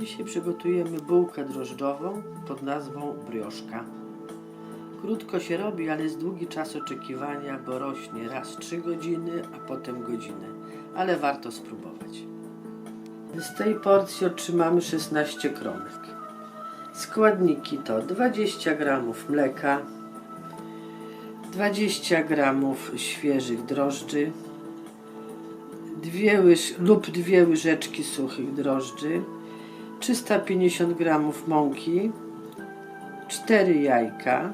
Dzisiaj przygotujemy bułkę drożdżową pod nazwą brioszka. Krótko się robi, ale jest długi czas oczekiwania, bo rośnie raz 3 godziny, a potem godzinę. Ale warto spróbować. Z tej porcji otrzymamy 16 kromek. Składniki to 20 g mleka, 20 g świeżych drożdży, dwie łyż, lub dwie łyżeczki suchych drożdży, 350 g mąki, 4 jajka,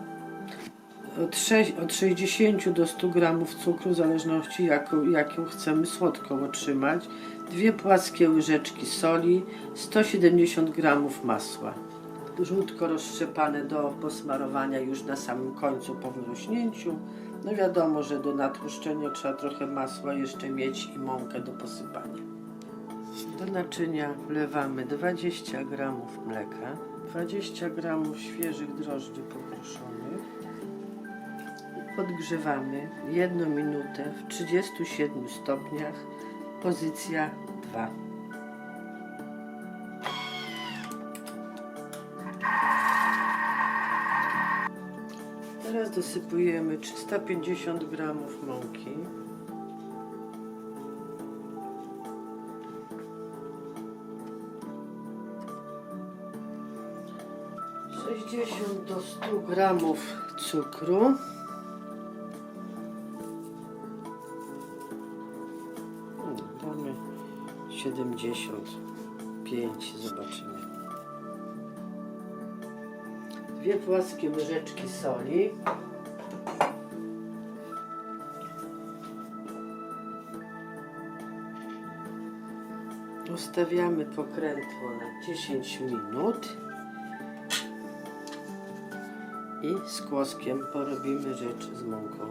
od, 6, od 60 do 100 g cukru, w zależności jaką, jaką chcemy słodką otrzymać, dwie płaskie łyżeczki soli, 170 g masła. Żółtko rozszczepane do posmarowania już na samym końcu po wyrośnięciu. No wiadomo, że do natłuszczenia trzeba trochę masła jeszcze mieć i mąkę do posypania. Do naczynia wlewamy 20 g mleka, 20 g świeżych drożdży pokruszonych. Podgrzewamy 1 minutę w 37 stopniach, pozycja 2. Teraz dosypujemy 350 g mąki. Sześćdziesiąt do 100 gramów cukru. Damy 75, zobaczymy. Dwie płaskie łyżeczki soli. Ustawiamy pokrętło na 10 minut i z kłoskiem porobimy rzecz z mąką.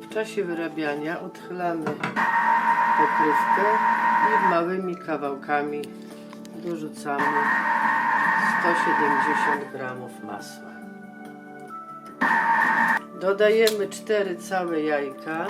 W czasie wyrabiania odchylamy pokrywkę i małymi kawałkami dorzucamy 170 gramów masła. Dodajemy 4 całe jajka.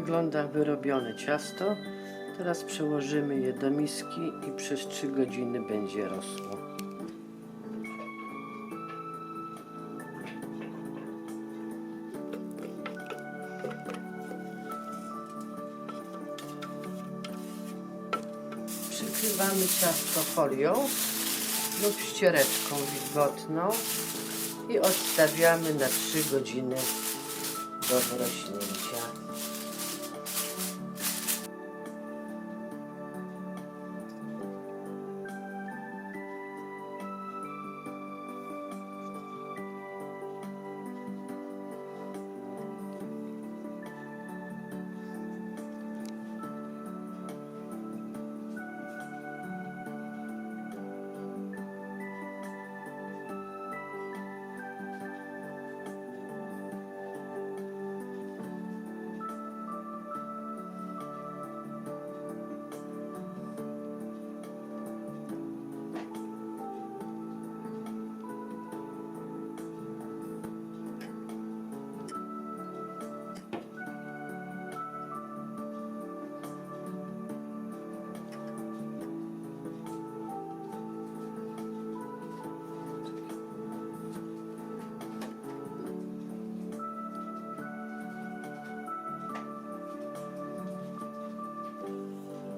Wygląda wyrobione ciasto. Teraz przełożymy je do miski i przez 3 godziny będzie rosło. Przykrywamy ciasto folią lub ściereczką wilgotną i odstawiamy na 3 godziny do wyrośnięcia.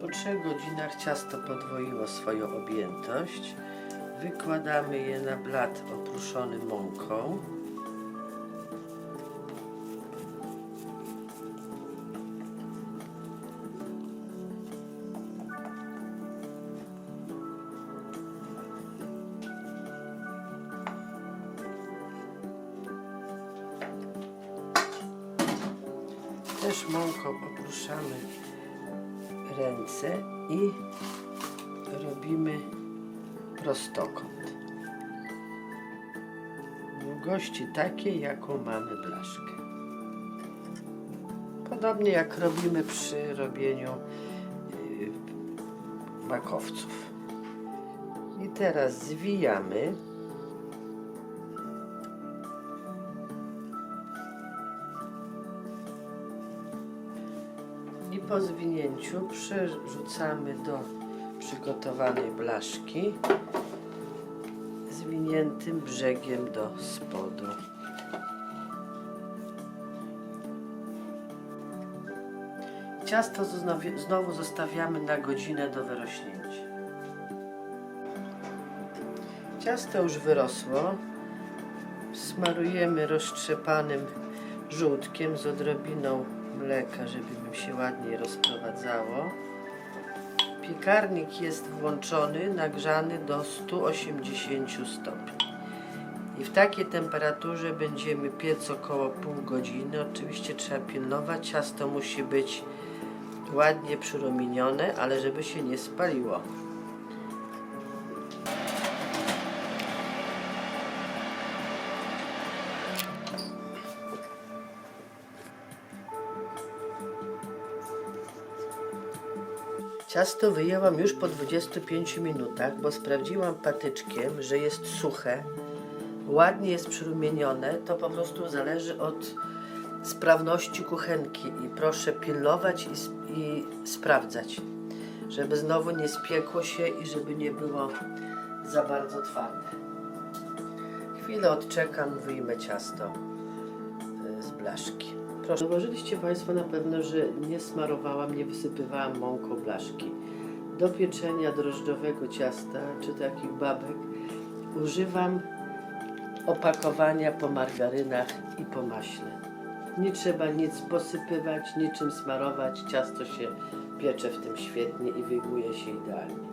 Po 3 godzinach ciasto podwoiło swoją objętość. Wykładamy je na blat oprószony mąką. Też mąką oprószamy ręce i robimy prostokąt. Długości takiej, jaką mamy blaszkę. Podobnie jak robimy przy robieniu yy, makowców. I teraz zwijamy. Po zwinięciu przerzucamy do przygotowanej blaszki zwiniętym brzegiem do spodu. Ciasto znowu- zostawiamy na godzinę do wyrośnięcia. Ciasto już wyrosło. Smarujemy roztrzepanym żółtkiem z odrobiną mleka, żeby mi się ładniej rozprowadzało. Piekarnik jest włączony, nagrzany do 180 stopni. I w takiej temperaturze będziemy piec około pół godziny. Oczywiście trzeba pilnować, ciasto musi być ładnie przyrumienione, ale żeby się nie spaliło. Ciasto wyjęłam już po 25 minutach, bo sprawdziłam patyczkiem, że jest suche, ładnie jest przyrumienione. To po prostu zależy od sprawności kuchenki i proszę pilnować i, i sprawdzać, żeby znowu nie spiekło się i żeby nie było za bardzo twarde. Chwilę odczekam, wyjmę ciasto y, z blaszki. Proszę. Zauważyliście Państwo na pewno, że nie smarowałam, nie wysypywałam mąką blaszki. Do pieczenia drożdżowego ciasta czy takich babek używam opakowania po margarynach i po maśle. Nie trzeba nic posypywać, niczym smarować. Ciasto się piecze w tym świetnie i wyjmuje się idealnie.